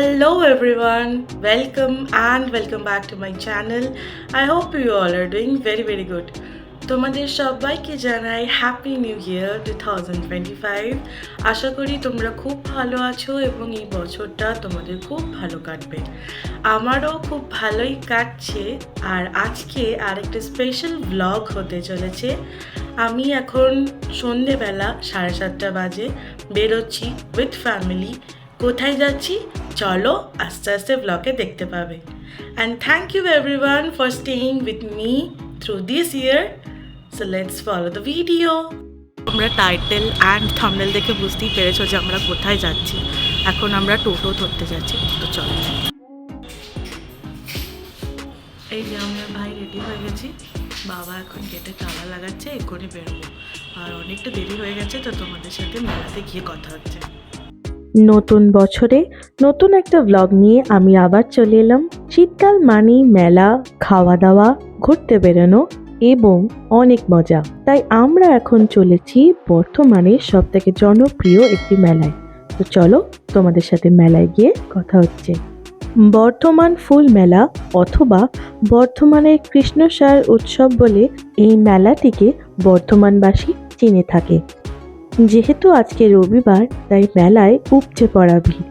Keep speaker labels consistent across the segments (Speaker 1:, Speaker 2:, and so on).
Speaker 1: Hello everyone, welcome and welcome back to my channel. I hope you all are doing very very good. তোমাদের সবাইকে জানাই happy new year two thousand twenty five আশা করি তোমরা খুব ভালো আছো এবং এই বছরটা তোমাদের খুব ভালো কাটবে। আমারও খুব ভালোই কাটছে। আর আজকে আরেকটা স্পেশাল ব্লগ হতে চলেছে। আমি এখন সন্ধেবেলা সাড়ে সাতটা বাজে বেরোচ্ছি উইথ ফ্যামিলি কোথায় যাচ্ছি? চলো আস্তে আস্তে ব্লগে দেখতে পাবে। And thank you everyone for staying with me through this year so let's follow the video আমরা টাইটেল অ্যান্ড থামনেল দেখে বুঝতেই পেরেছ যে আমরা কোথায় যাচ্ছি। এখন আমরা টোটো ধরতে যাচ্ছি। তো চলো। এই যে আমরা ভাই রেডি হয়ে গেছি। বাবা এখন গেটে তালা লাগাচ্ছে এক্ষুনি বেরোবো। আর অনেকটা দেরি হয়ে গেছে তো তোমাদের সাথে মেলাতে গিয়ে কথা হচ্ছে।
Speaker 2: নতুন বছরে নতুন একটা ব্লগ নিয়ে আমি আবার চলে এলাম। শীতকাল মানেই মেলা খাওয়া দাওয়া ঘুরতে বেরোনো এবং অনেক মজা। তাই আমরা এখন চলেছি বর্তমানে সব থেকে জনপ্রিয় একটি মেলায়। তো চলো তোমাদের সাথে মেলায় গিয়ে কথা হচ্ছে। বর্ধমান ফুল মেলা অথবা বর্ধমানের কৃষ্ণসার উৎসব বলে এই মেলাটিকে বর্ধমানবাসী চিনে থাকে। যেহেতু আজকে রবিবার, তাই মেলায় উপচে পড়া ভিড়।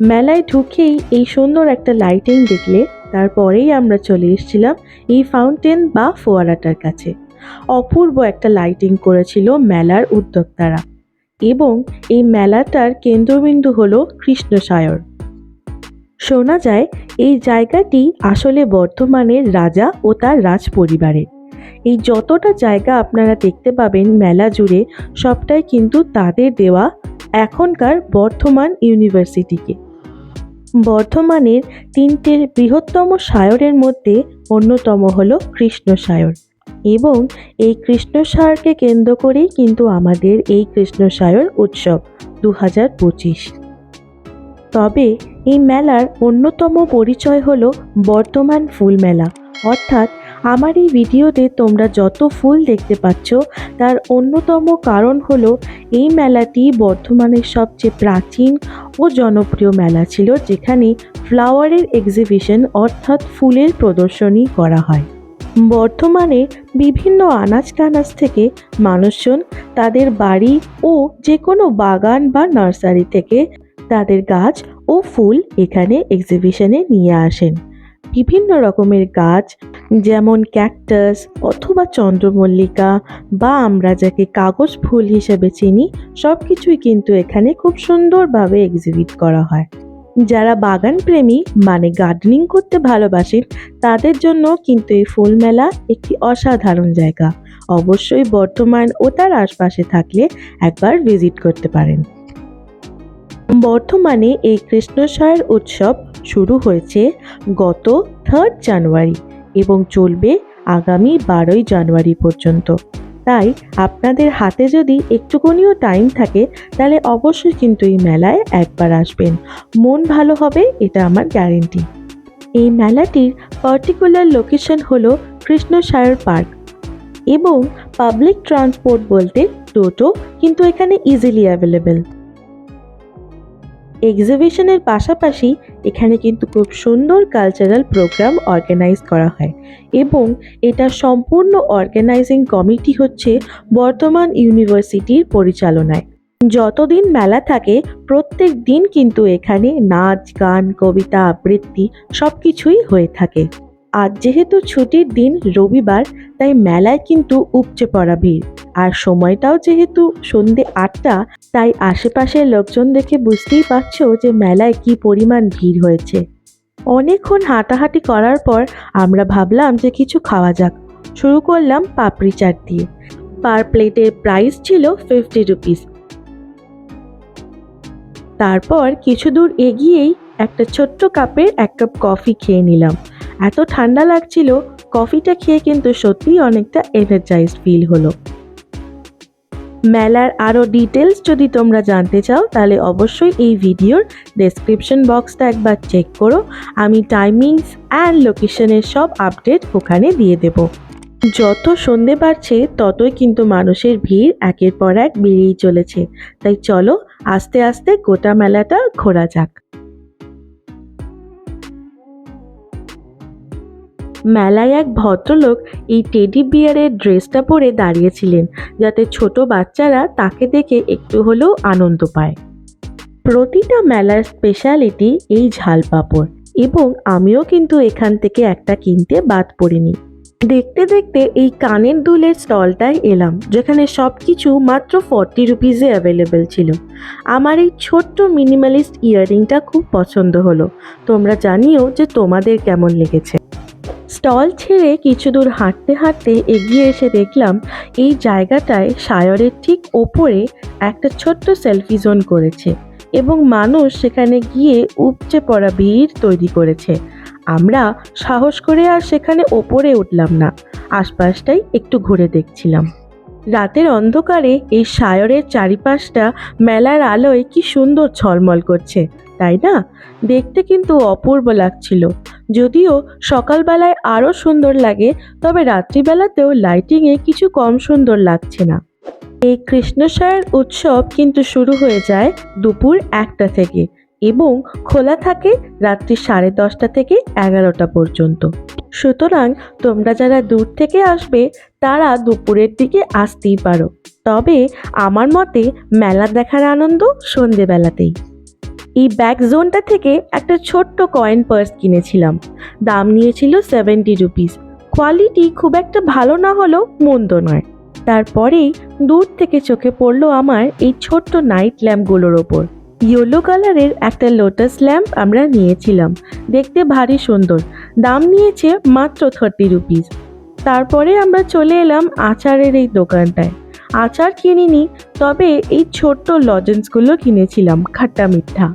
Speaker 2: মেলায় ঢুকেই এই সুন্দর একটা লাইটিং দেখলে তারপরেই আমরা চলে এসেছিলাম এই ফাউন্টেন বা ফোয়ারাটার কাছে। অপূর্ব একটা লাইটিং করেছিল মেলার উদ্যোক্তারা এবং এই মেলাটার কেন্দ্রবিন্দু হলো কৃষ্ণসায়র। শোনা যায় এই জায়গাটি আসলে বর্তমানের রাজা ও তার রাজ পরিবারের এই যতটা জায়গা আপনারা দেখতে পাবেন মেলা জুড়ে, সবটাই কিন্তু তাদের দেওয়া এখনকার বর্ধমান ইউনিভার্সিটিকে। বর্ধমানের তিনটে বৃহত্তম সায়রের মধ্যে অন্যতম হলো কৃষ্ণসায়র এবং এই কৃষ্ণসায়রকে কেন্দ্র করেই কিন্তু আমাদের এই কৃষ্ণসায়র উৎসব দু হাজার পঁচিশ। তবে এই মেলার অন্যতম পরিচয় হলো বর্তমান ফুল মেলা অর্থাৎ আমার এই ভিডিওতে তোমরা যত ফুল দেখতে পাচ্ছ, তার অন্যতম কারণ হলো এই মেলাটি বর্ধমানের সবচেয়ে প্রাচীন ও জনপ্রিয় মেলা ছিল, যেখানে ফ্লাওয়ারের এক্সিবিশন অর্থাৎ ফুলের প্রদর্শনী করা হয়। বর্ধমানের বিভিন্ন আনাজ কানাজ থেকে মানুষজন তাদের বাড়ি ও যে কোনো বাগান বা নার্সারি থেকে তাদের গাছ ও ফুল এখানে এক্সিবিশনে নিয়ে আসেন। বিভিন্ন রকমের গাছ, যেমন ক্যাকটাস অথবা চন্দ্রমল্লিকা বা আমরা যাকে কাগজ ফুল হিসেবে চিনি সব কিছুই কিন্তু এখানে খুব সুন্দরভাবে এক্সিবিট করা হয়। যারা বাগান প্রেমী মানে গার্ডেনিং করতে ভালোবাসেন, তাদের জন্য কিন্তু এই ফুল মেলা একটি অসাধারণ জায়গা। অবশ্যই বর্তমান ও তার আশপাশে থাকলে একবার ভিজিট করতে পারেন। বর্তমানে এই কৃষ্ণসায়ের উৎসব শুরু হয়েছে গত থার্ড জানুয়ারি এবং চলবে আগামী বারোই জানুয়ারি পর্যন্ত। তাই আপনাদের হাতে যদি একটুকুনিও টাইম থাকে, তাহলে অবশ্যই কিন্তু এই মেলায় একবার আসবেন। মন ভালো হবে, এটা আমার গ্যারেন্টি এই মেলাটির পার্টিকুলার লোকেশন হলো কৃষ্ণসায়র পার্ক এবং পাবলিক ট্রান্সপোর্ট বলতে টোটো কিন্তু এখানে ইজিলি অ্যাভেলেবেল এক্সিবিশনের পাশাপাশি এখানে কিন্তু খুব সুন্দর কালচারাল প্রোগ্রাম অর্গানাইজ করা হয় এবং এটা সম্পূর্ণ অর্গানাইজিং কমিটি হচ্ছে বর্তমান ইউনিভার্সিটির পরিচালনায়। যতদিন মেলা থাকে, প্রত্যেক দিন কিন্তু এখানে নাচ, গান, কবিতা, আবৃত্তি সব কিছুই হয়ে থাকে। আজ যেহেতু ছুটির দিন রবিবার, তাই মেলায় কিন্তু উপচে পড়া ভিড়। আর সময়টাও যেহেতু সন্ধে আটটা, তাই আশেপাশের লোকজন দেখে বুঝতেই পারছ যে মেলায় কি পরিমাণ ভিড় হয়েছে। অনেকক্ষণ হাঁটাহাঁটি করার পর আমরা ভাবলাম যে কিছু খাওয়া যাক। শুরু করলাম পাপড়ি চাট দিয়ে পার প্লেটের প্রাইস ছিল ফিফটি রুপিস। তারপর কিছু দূর এগিয়েই একটা ছোট্ট কাপের এক কাপ কফি খেয়ে নিলাম। এত ঠান্ডা লাগছিল, কফিটা খেয়ে কিন্তু সত্যিই অনেকটা এনার্জাইজড ফিল হলো। মেলার আরও ডিটেলস যদি তোমরা জানতে চাও, তাহলে অবশ্যই এই ভিডিওর ডেসক্রিপশন বক্সটা একবার চেক করো। আমি টাইমিংস অ্যান্ড লোকেশনের সব আপডেট ওখানে দিয়ে দেব। যত সন্ধে বাড়ছে, ততই কিন্তু মানুষের ভিড় একের পর এক বেড়েই চলেছে। তাই চলো, আস্তে আস্তে গোটা মেলাটা ঘোরা যাক। মেলায় এক ভদ্রলোক এই টেডি বিয়ারের ড্রেসটা পরে দাঁড়িয়েছিলেন, যাতে ছোট বাচ্চারা তাকে দেখে একটু হলেও আনন্দ পায়। প্রতিটা মেলার স্পেশালিটি এই ঝাল পাঁপড় এবং আমিও কিন্তু এখান থেকে একটা কিনতে বাদ পড়িনি। দেখতে দেখতে এই কানের দুলের স্টলটায় এলাম, যেখানে সব কিছু মাত্র ফর্টি রুপিজে অ্যাভেলেবেল ছিল। আমার এই ছোট্ট মিনিমালিস্ট ইয়াররিংটা খুব পছন্দ হলো। তোমরা জানিও যে তোমাদের কেমন লেগেছে। স্টল ছেড়ে কিছু দূর হাঁটতে হাঁটতে এগিয়ে এসে দেখলাম এই জায়গাটায় সায়রের ঠিক ওপরে একটা ছোট্ট সেলফি জোন করেছে এবং মানুষ সেখানে গিয়ে উপচে পড়া ভিড় তৈরি করেছে। আমরা সাহস করে আর সেখানে ওপরে উঠলাম না। আশপাশটাই একটু ঘুরে দেখছিলাম। রাতের অন্ধকারে এই সায়রের চারিপাশটা মেলার আলোয় কি সুন্দর ঝলমল করছে, তাই না? দেখতে কিন্তু অপূর্ব লাগছিল। যদিও সকালবেলায় আরও সুন্দর লাগে, তবে রাত্রিবেলাতেও লাইটিংয়ে কিছু কম সুন্দর লাগছে না। এই কৃষ্ণসায়ের উৎসব কিন্তু শুরু হয়ে যায় দুপুর একটা থেকে। এবং খোলা থাকে রাত্রি সাড়ে দশটা থেকে এগারোটা পর্যন্ত। সুতরাং তোমরা যারা দূর থেকে আসবে, তারা দুপুরের দিকে আসতেই পারো। তবে আমার মতে মেলা দেখার আনন্দ সন্ধেবেলাতেই। এই ব্যাক জোনটা থেকে একটা ছোট্ট কয়েন পার্স কিনেছিলাম। দাম নিয়েছিল সেভেন্টি রুপিস। কোয়ালিটি খুব একটা ভালো না হলেও মন্দ নয়। তারপরেই দূর থেকে চোখে পড়ল আমার এই ছোট্ট নাইট ল্যাম্পগুলোর ওপর। ইয়েলো কালারের একটা লোটাস ল্যাম্প আমরা নিয়েছিলাম। দেখতে ভারী সুন্দর। দাম নিয়েছে মাত্র থার্টি রুপিস তারপরে আমরা চলে এলাম আচারের এই দোকানটায়। আচার কিনিনি, তবে এই ছোট্ট লজেন্সগুলো কিনেছিলাম, খাট্টা মিঠা।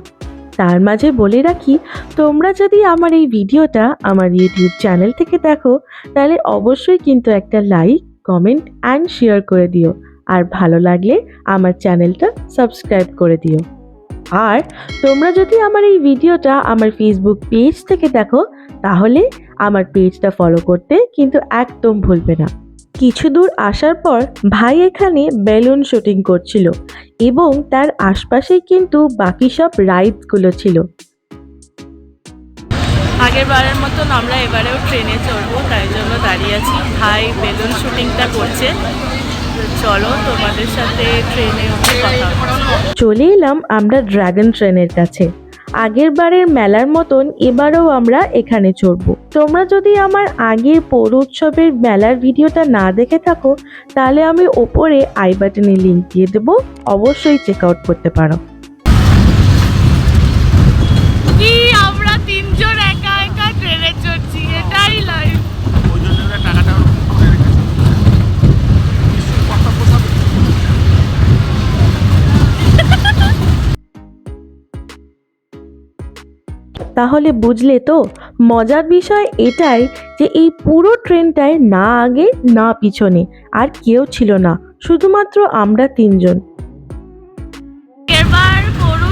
Speaker 2: তার মাঝে বলে রাখি, তোমরা যদি আমার এই ভিডিওটা আমার ইউটিউব চ্যানেল থেকে দেখো, তাহলে অবশ্যই কিন্তু একটা লাইক কমেন্ট অ্যান্ড শেয়ার করে দিও। আর ভালো লাগলে আমার চ্যানেলটা সাবস্ক্রাইব করে দিও। আর তোমরা যদি আমার এই ভিডিওটা আমার ফেসবুক পেজ থেকে দেখো, তাহলে আমার পেজটা ফলো করতে কিন্তু একদম ভুলবে না। কিছু দূর আসার পর ভাই এখানে বেলুন শুটিং করছিল এবং তার আশপাশেই কিন্তু বাকি সব রাইডসগুলো ছিল।
Speaker 1: আগের বারের মতন আমরা এবারেও ট্রেনে চড়বো, তাই জন্য দাঁড়িয়ে আছি। ভাই বেলুন শুটিংটা করছে। চলো, তোমাদের সাথে
Speaker 2: চলে এলাম আমরা ড্রাগন ট্রেনের কাছে। আগের বারের মেলার মতন এবারও আমরা এখানে চড়বো। তোমরা যদি আমার আগের পৌর উৎসবের মেলার ভিডিওটা না দেখে থাকো, তাহলে আমি ওপরে আই বাটনে লিঙ্ক দিয়ে দেবো। অবশ্যই চেক আউট করতে পারো। তাহলে বুঝলে তো, মজার বিষয় এটাই যে এই পুরো ট্রেনটায় না আগে, না পিছনে। আর কেউ ছিল না, শুধুমাত্র আমরা তিনজন।
Speaker 1: এবার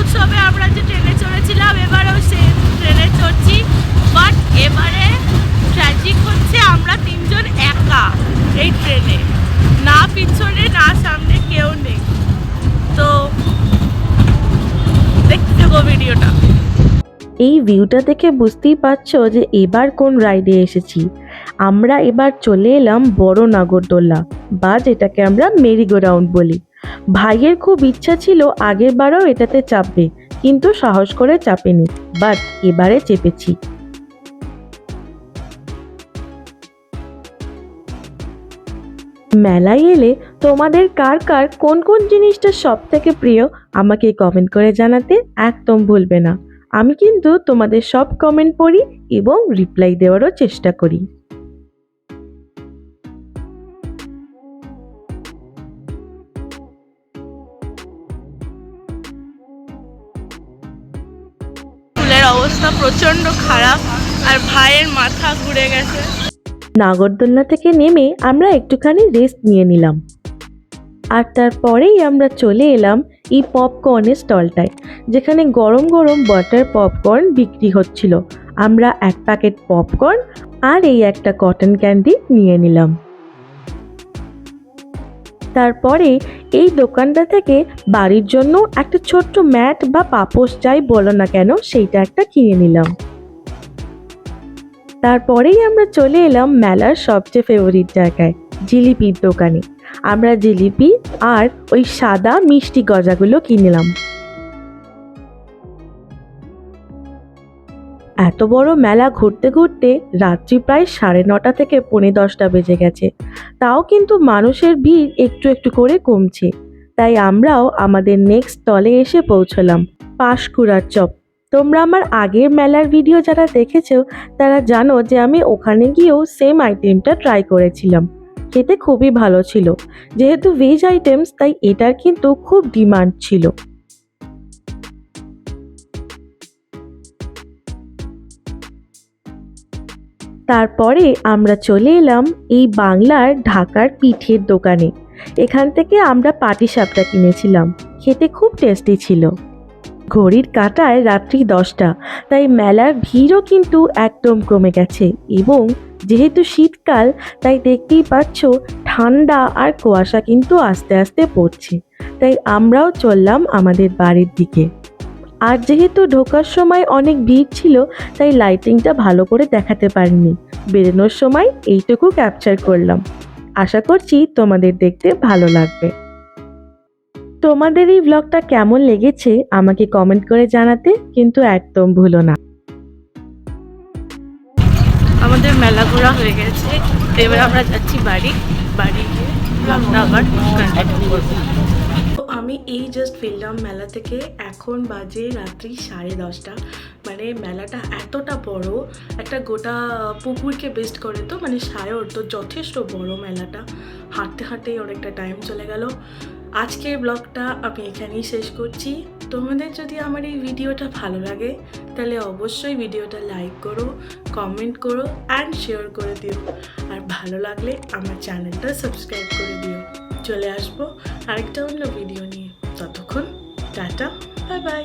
Speaker 1: উৎসবে আমরা যে ট্রেনে চড়েছিলাম, এবারেও ট্রেনে চড়ছি। বাট এবারে হচ্ছে আমরা তিনজন একা ট্রেনে। না পিছনে, না সামনে কেউ নেই। তো দেখতে ভিডিওটা
Speaker 2: এই ভিউটা দেখে বুঝতেই পারছ যে এবার কোন রাইডে এসেছি। আমরা এবার চলে এলাম বড় নাগরদোল্লা বা যেটাকে আমরা মেরিগো রাউন্ড বলি। ভাইয়ের খুব ইচ্ছা ছিল আগের বারও এটাতে চাপবে, কিন্তু সাহস করে চাপেনি বাট এবারে চেপেছি। মেলায় এলে তোমাদের কার কার কোন কোন জিনিসটা সব থেকে প্রিয়, আমাকে কমেন্ট করে জানাতে একদম ভুলবে না। আমি কিন্তু তোমাদের সব কমেন্ট পড়ি এবং রিপ্লাই দেওয়ারও চেষ্টা করি।
Speaker 1: অবস্থা প্রচণ্ড খারাপ আর ভাইয়ের মাথা ঘুরে গেছে।
Speaker 2: নাগরদোলনা থেকে নেমে আমরা একটুখানি রেস্ট নিয়ে নিলাম। আর তারপরেই আমরা চলে এলাম এই পপকর্নের স্টলটায়, যেখানে গরম গরম বাটার পপকর্ন বিক্রি হচ্ছিল। আমরা এক প্যাকেট পপকর্ন আর এই একটা কটন ক্যান্ডি নিয়ে নিলাম। তারপরে এই দোকানটা থেকে বাড়ির জন্য একটা ছোট্ট ম্যাট বা পাপোশ যাই বলো না কেন, সেইটা একটা কিনে নিলাম। তারপরেই আমরা চলে এলাম মেলার সবচেয়ে ফেভারিট জায়গায়, জিলিপির দোকানে। আমরা জিলিপি আর ওই সাদা মিষ্টি গজাগুলো কিনলাম এত বড় মেলা ঘুরতে ঘুরতে রাত্রি প্রায় সাড়ে নটা থেকে পৌনে দশটা বেজে গেছে। তাও কিন্তু মানুষের ভিড় একটু একটু করে কমছে। তাই আমরাও আমাদের নেক্সট স্টলে এসে পৌঁছলাম, পাশকুড়ার চপ তোমরা আমার আগের মেলার ভিডিও যারা দেখেছ, তারা জানো যে আমি ওখানে গিয়েও সেম আইটেমটা ট্রাই করেছিলাম। খেতে খুবই ভালো ছিল। যেহেতু ভেজ আইটেমস তাই এটার কিন্তু খুব ডিমান্ড ছিল। তারপরে আমরা চলে এলাম এই বাংলার ঢাকার পিঠের দোকানে। এখান থেকে আমরা পাটিসাপটা কিনেছিলাম। খেতে খুব টেস্টি ছিল। ঘড়ির কাঁটায় রাত্রি দশটা, তাই মেলার ভিড়ও কিন্তু একদম কমে গেছে। এবং যেহেতু শীতকাল, তাই দেখতেই পাচ্ছ ঠান্ডা আর কুয়াশা কিন্তু আস্তে আস্তে পড়ছে। তাই আমরাও চললাম আমাদের বাড়ির দিকে। আর যেহেতু ঢোকার সময় অনেক ভিড় ছিল, তাই লাইটিংটা ভালো করে দেখাতে পারিনি। বেরোনোর সময় এইটুকু ক্যাপচার করলাম। আশা করছি তোমাদের দেখতে ভালো লাগবে। তোমাদের এই ব্লগটা কেমন লেগেছে আমাকে কমেন্ট করে জানাতে কিন্তু একদম ভুলো না।
Speaker 1: আমাদের মেলা ঘোরা হয়ে গেছে। এবার আমরা যাচ্ছি বাড়ি। বাড়ি গিয়ে ব্লগটা আবার আমি এই জাস্ট ফিরলাম মেলা থেকে। এখন বাজে রাত্রি সাড়ে দশটা। মানে মেলাটা এতটা বড় একটা গোটা পুকুরকে বেস্ট করে তো মানে সায়র তো যথেষ্ট বড় মেলাটা। হাঁটতে হাঁটতেই অনেকটা টাইম চলে গেল। আজকের ব্লগটা আমি এখানেই শেষ করছি। তোমাদের যদি আমার এই ভিডিওটা ভালো লাগে, তাহলে অবশ্যই ভিডিওটা লাইক করো কমেন্ট করো অ্যান্ড শেয়ার করে দিও। আর ভালো লাগলে আমার চ্যানেলটা সাবস্ক্রাইব করে দিও। চলে আসব আরেকটা অন্য ভিডিও নিয়ে। ততক্ষণ, টাটা বাই বাই